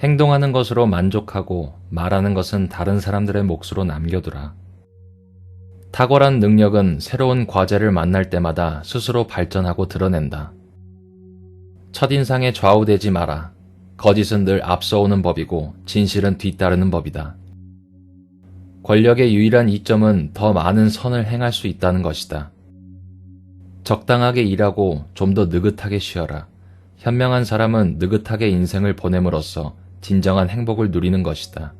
행동하는 것으로 만족하고 말하는 것은 다른 사람들의 몫으로 남겨두라. 탁월한 능력은 새로운 과제를 만날 때마다 스스로 발전하고 드러낸다. 첫인상에 좌우되지 마라. 거짓은 늘 앞서오는 법이고 진실은 뒤따르는 법이다. 권력의 유일한 이점은 더 많은 선을 행할 수 있다는 것이다. 적당하게 일하고 좀 더 느긋하게 쉬어라. 현명한 사람은 느긋하게 인생을 보냄으로써 진정한 행복을 누리는 것이다.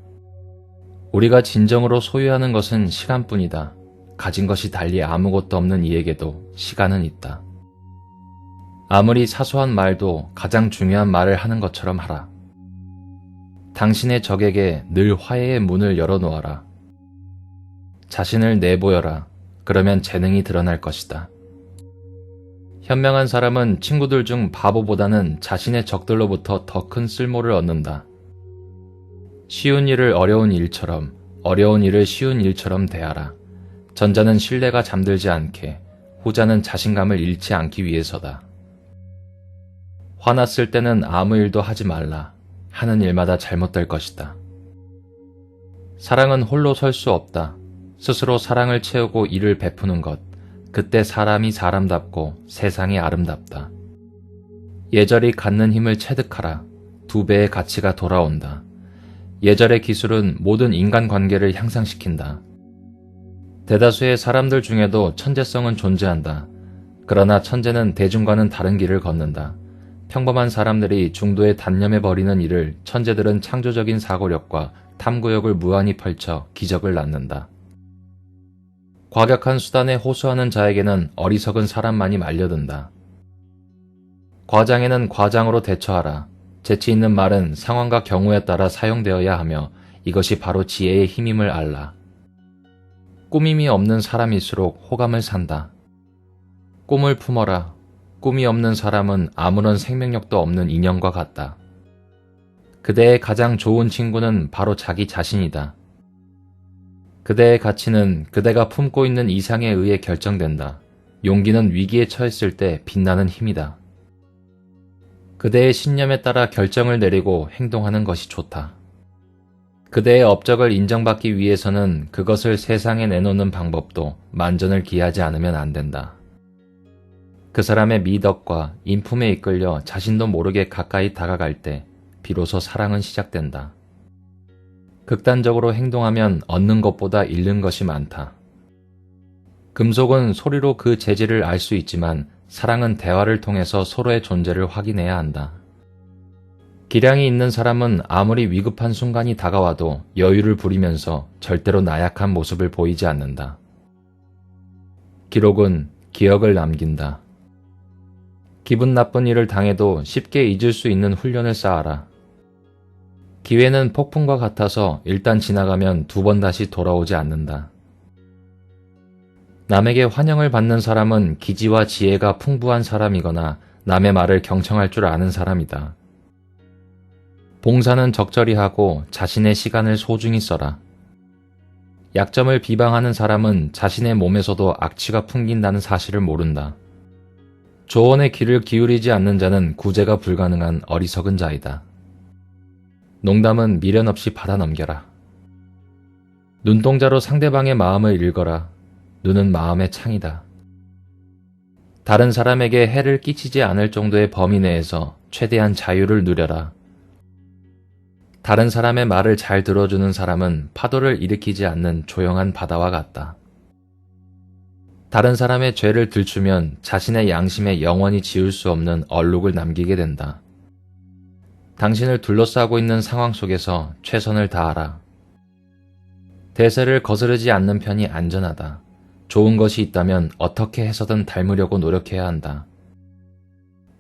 우리가 진정으로 소유하는 것은 시간뿐이다. 가진 것이 달리 아무것도 없는 이에게도 시간은 있다. 아무리 사소한 말도 가장 중요한 말을 하는 것처럼 하라. 당신의 적에게 늘 화해의 문을 열어놓아라. 자신을 내보여라. 그러면 재능이 드러날 것이다. 현명한 사람은 친구들 중 바보보다는 자신의 적들로부터 더 큰 쓸모를 얻는다. 쉬운 일을 어려운 일처럼, 어려운 일을 쉬운 일처럼 대하라. 전자는 신뢰가 잠들지 않게, 후자는 자신감을 잃지 않기 위해서다. 화났을 때는 아무 일도 하지 말라. 하는 일마다 잘못될 것이다. 사랑은 홀로 설 수 없다. 스스로 사랑을 채우고 일을 베푸는 것. 그때 사람이 사람답고 세상이 아름답다. 예절이 갖는 힘을 체득하라. 두 배의 가치가 돌아온다. 예절의 기술은 모든 인간관계를 향상시킨다. 대다수의 사람들 중에도 천재성은 존재한다. 그러나 천재는 대중과는 다른 길을 걷는다. 평범한 사람들이 중도에 단념해 버리는 일을 천재들은 창조적인 사고력과 탐구력을 무한히 펼쳐 기적을 낳는다. 과격한 수단에 호소하는 자에게는 어리석은 사람만이 말려든다. 과장에는 과장으로 대처하라. 재치 있는 말은 상황과 경우에 따라 사용되어야 하며 이것이 바로 지혜의 힘임을 알라. 꾸밈이 없는 사람일수록 호감을 산다. 꿈을 품어라. 꿈이 없는 사람은 아무런 생명력도 없는 인형과 같다. 그대의 가장 좋은 친구는 바로 자기 자신이다. 그대의 가치는 그대가 품고 있는 이상에 의해 결정된다. 용기는 위기에 처했을 때 빛나는 힘이다. 그대의 신념에 따라 결정을 내리고 행동하는 것이 좋다. 그대의 업적을 인정받기 위해서는 그것을 세상에 내놓는 방법도 만전을 기하지 않으면 안 된다. 그 사람의 미덕과 인품에 이끌려 자신도 모르게 가까이 다가갈 때 비로소 사랑은 시작된다. 극단적으로 행동하면 얻는 것보다 잃는 것이 많다. 금속은 소리로 그 재질을 알 수 있지만 사랑은 대화를 통해서 서로의 존재를 확인해야 한다. 기량이 있는 사람은 아무리 위급한 순간이 다가와도 여유를 부리면서 절대로 나약한 모습을 보이지 않는다. 기록은 기억을 남긴다. 기분 나쁜 일을 당해도 쉽게 잊을 수 있는 훈련을 쌓아라. 기회는 폭풍과 같아서 일단 지나가면 두 번 다시 돌아오지 않는다. 남에게 환영을 받는 사람은 기지와 지혜가 풍부한 사람이거나 남의 말을 경청할 줄 아는 사람이다. 봉사는 적절히 하고 자신의 시간을 소중히 써라. 약점을 비방하는 사람은 자신의 몸에서도 악취가 풍긴다는 사실을 모른다. 조언의 귀를 기울이지 않는 자는 구제가 불가능한 어리석은 자이다. 농담은 미련 없이 받아 넘겨라. 눈동자로 상대방의 마음을 읽어라. 눈은 마음의 창이다. 다른 사람에게 해를 끼치지 않을 정도의 범위 내에서 최대한 자유를 누려라. 다른 사람의 말을 잘 들어주는 사람은 파도를 일으키지 않는 조용한 바다와 같다. 다른 사람의 죄를 들추면 자신의 양심에 영원히 지울 수 없는 얼룩을 남기게 된다. 당신을 둘러싸고 있는 상황 속에서 최선을 다하라. 대세를 거스르지 않는 편이 안전하다. 좋은 것이 있다면 어떻게 해서든 닮으려고 노력해야 한다.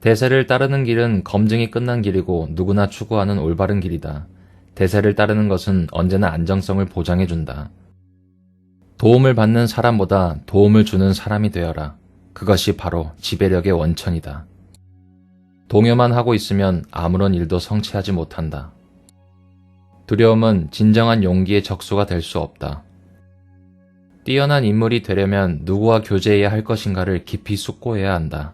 대세를 따르는 길은 검증이 끝난 길이고 누구나 추구하는 올바른 길이다. 대세를 따르는 것은 언제나 안정성을 보장해준다. 도움을 받는 사람보다 도움을 주는 사람이 되어라. 그것이 바로 지배력의 원천이다. 동요만 하고 있으면 아무런 일도 성취하지 못한다. 두려움은 진정한 용기의 적수가 될 수 없다. 뛰어난 인물이 되려면 누구와 교제해야 할 것인가를 깊이 숙고해야 한다.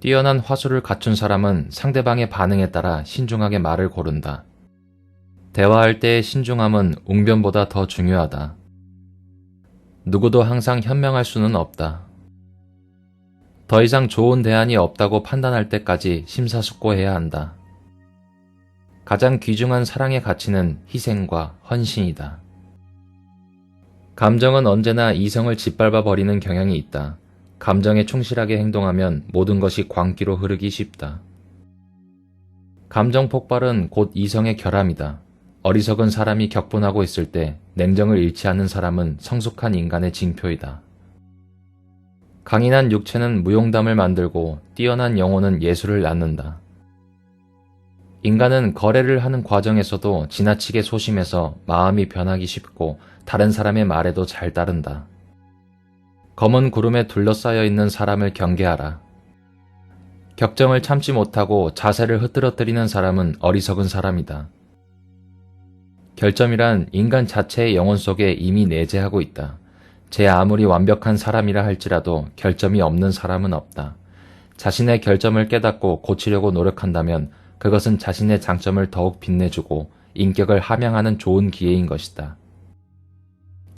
뛰어난 화술을 갖춘 사람은 상대방의 반응에 따라 신중하게 말을 고른다. 대화할 때의 신중함은 웅변보다 더 중요하다. 누구도 항상 현명할 수는 없다. 더 이상 좋은 대안이 없다고 판단할 때까지 심사숙고해야 한다. 가장 귀중한 사랑의 가치는 희생과 헌신이다. 감정은 언제나 이성을 짓밟아 버리는 경향이 있다. 감정에 충실하게 행동하면 모든 것이 광기로 흐르기 쉽다. 감정 폭발은 곧 이성의 결함이다. 어리석은 사람이 격분하고 있을 때 냉정을 잃지 않는 사람은 성숙한 인간의 징표이다. 강인한 육체는 무용담을 만들고 뛰어난 영혼은 예술을 낳는다. 인간은 거래를 하는 과정에서도 지나치게 소심해서 마음이 변하기 쉽고 다른 사람의 말에도 잘 따른다. 검은 구름에 둘러싸여 있는 사람을 경계하라. 격정을 참지 못하고 자세를 흐트러뜨리는 사람은 어리석은 사람이다. 결점이란 인간 자체의 영혼 속에 이미 내재하고 있다. 제 아무리 완벽한 사람이라 할지라도 결점이 없는 사람은 없다. 자신의 결점을 깨닫고 고치려고 노력한다면 그것은 자신의 장점을 더욱 빛내주고 인격을 함양하는 좋은 기회인 것이다.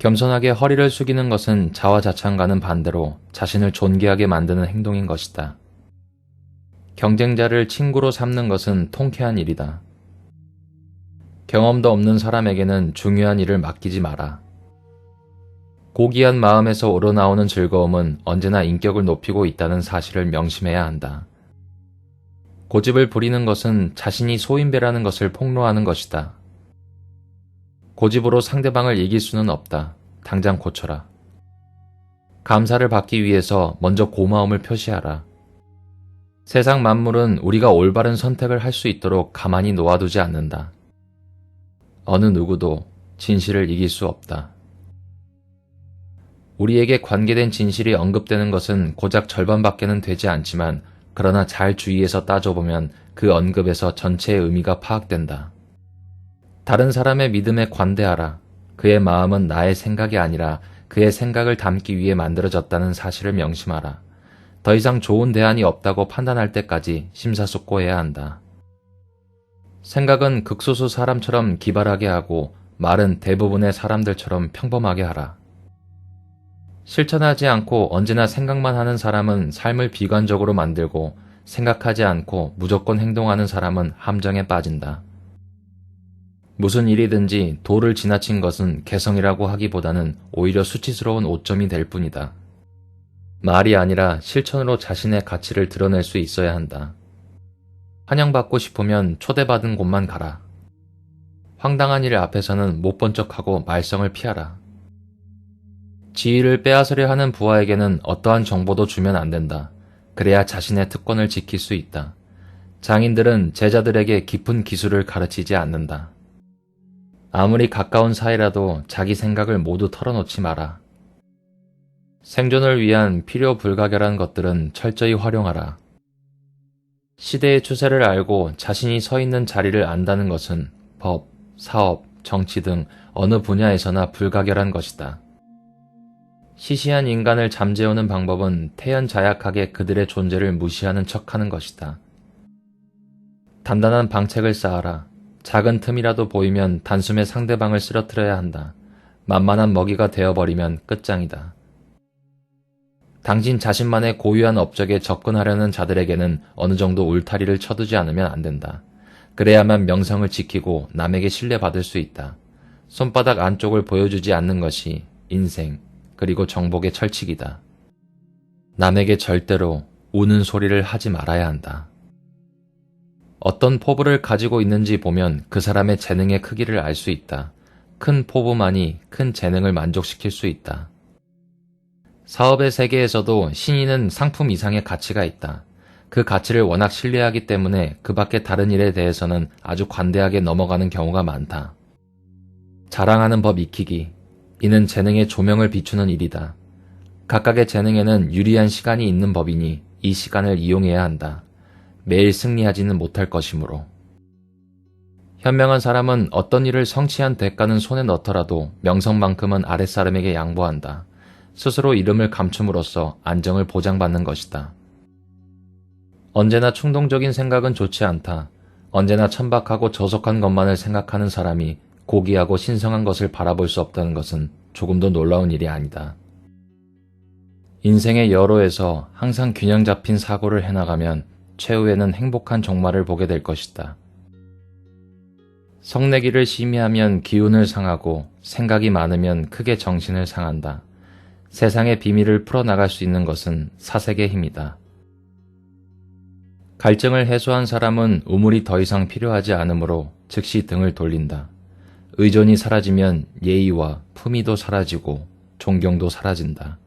겸손하게 허리를 숙이는 것은 자화자찬과는 반대로 자신을 존귀하게 만드는 행동인 것이다. 경쟁자를 친구로 삼는 것은 통쾌한 일이다. 경험도 없는 사람에게는 중요한 일을 맡기지 마라. 고귀한 마음에서 우러나오는 즐거움은 언제나 인격을 높이고 있다는 사실을 명심해야 한다. 고집을 부리는 것은 자신이 소인배라는 것을 폭로하는 것이다. 고집으로 상대방을 이길 수는 없다. 당장 고쳐라. 감사를 받기 위해서 먼저 고마움을 표시하라. 세상 만물은 우리가 올바른 선택을 할 수 있도록 가만히 놓아두지 않는다. 어느 누구도 진실을 이길 수 없다. 우리에게 관계된 진실이 언급되는 것은 고작 절반밖에는 되지 않지만 그러나 잘 주의해서 따져보면 그 언급에서 전체의 의미가 파악된다. 다른 사람의 믿음에 관대하라. 그의 마음은 나의 생각이 아니라 그의 생각을 담기 위해 만들어졌다는 사실을 명심하라. 더 이상 좋은 대안이 없다고 판단할 때까지 심사숙고해야 한다. 생각은 극소수 사람처럼 기발하게 하고 말은 대부분의 사람들처럼 평범하게 하라. 실천하지 않고 언제나 생각만 하는 사람은 삶을 비관적으로 만들고 생각하지 않고 무조건 행동하는 사람은 함정에 빠진다. 무슨 일이든지 도를 지나친 것은 개성이라고 하기보다는 오히려 수치스러운 오점이 될 뿐이다. 말이 아니라 실천으로 자신의 가치를 드러낼 수 있어야 한다. 환영받고 싶으면 초대받은 곳만 가라. 황당한 일 앞에서는 못 본 척하고 말썽을 피하라. 지위를 빼앗으려 하는 부하에게는 어떠한 정보도 주면 안 된다. 그래야 자신의 특권을 지킬 수 있다. 장인들은 제자들에게 깊은 기술을 가르치지 않는다. 아무리 가까운 사이라도 자기 생각을 모두 털어놓지 마라. 생존을 위한 필요 불가결한 것들은 철저히 활용하라. 시대의 추세를 알고 자신이 서 있는 자리를 안다는 것은 법, 사업, 정치 등 어느 분야에서나 불가결한 것이다. 시시한 인간을 잠재우는 방법은 태연자약하게 그들의 존재를 무시하는 척하는 것이다. 단단한 방책을 쌓아라. 작은 틈이라도 보이면 단숨에 상대방을 쓰러뜨려야 한다. 만만한 먹이가 되어버리면 끝장이다. 당신 자신만의 고유한 업적에 접근하려는 자들에게는 어느 정도 울타리를 쳐두지 않으면 안 된다. 그래야만 명성을 지키고 남에게 신뢰받을 수 있다. 손바닥 안쪽을 보여주지 않는 것이 인생, 그리고 정복의 철칙이다. 남에게 절대로 우는 소리를 하지 말아야 한다. 어떤 포부를 가지고 있는지 보면 그 사람의 재능의 크기를 알 수 있다. 큰 포부만이 큰 재능을 만족시킬 수 있다. 사업의 세계에서도 신인은 상품 이상의 가치가 있다. 그 가치를 워낙 신뢰하기 때문에 그 밖의 다른 일에 대해서는 아주 관대하게 넘어가는 경우가 많다. 자랑하는 법 익히기. 이는 재능의 조명을 비추는 일이다. 각각의 재능에는 유리한 시간이 있는 법이니 이 시간을 이용해야 한다. 매일 승리하지는 못할 것이므로. 현명한 사람은 어떤 일을 성취한 대가는 손에 넣더라도 명성만큼은 아랫사람에게 양보한다. 스스로 이름을 감춤으로써 안정을 보장받는 것이다. 언제나 충동적인 생각은 좋지 않다. 언제나 천박하고 저속한 것만을 생각하는 사람이 고귀하고 신성한 것을 바라볼 수 없다는 것은 조금도 놀라운 일이 아니다. 인생의 여로에서 항상 균형 잡힌 사고를 해나가면 최후에는 행복한 종말을 보게 될 것이다. 성내기를 심히 하면 기운을 상하고 생각이 많으면 크게 정신을 상한다. 세상의 비밀을 풀어나갈 수 있는 것은 사색의 힘이다. 갈증을 해소한 사람은 우물이 더 이상 필요하지 않으므로 즉시 등을 돌린다. 의존이 사라지면 예의와 품위도 사라지고 존경도 사라진다.